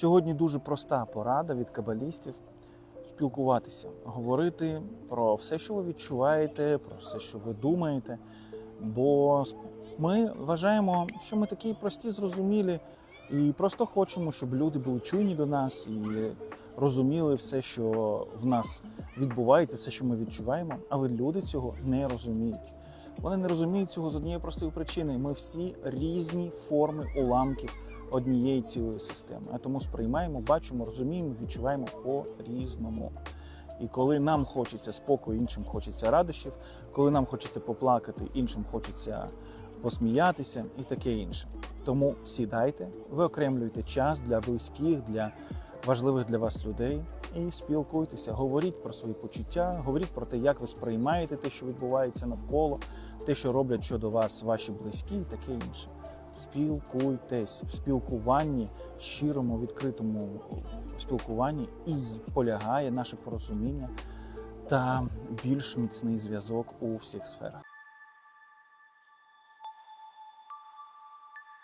Сьогодні дуже проста порада від кабалістів спілкуватися, говорити про все, що ви відчуваєте, про все, що ви думаєте. Бо ми вважаємо, що ми такі прості, зрозумілі, і просто хочемо, щоб люди були чуйні до нас і розуміли все, що в нас відбувається, все, що ми відчуваємо. Але люди цього не розуміють. Вони не розуміють цього з однієї простої причини. Ми всі різні форми уламків однієї цілої системи. А тому сприймаємо, бачимо, розуміємо, відчуваємо по-різному. І коли нам хочеться спокою, іншим хочеться радощів, коли нам хочеться поплакати, іншим хочеться посміятися і таке інше. Тому сідайте, виокремлюйте час для близьких, для важливих для вас людей і спілкуйтеся, говоріть про свої почуття, говоріть про те, як ви сприймаєте те, що відбувається навколо, те, що роблять щодо вас ваші близькі, і таке інше. Спілкуйтесь в спілкуванні, щирому, відкритому спілкуванні і полягає наше порозуміння та більш міцний зв'язок у всіх сферах.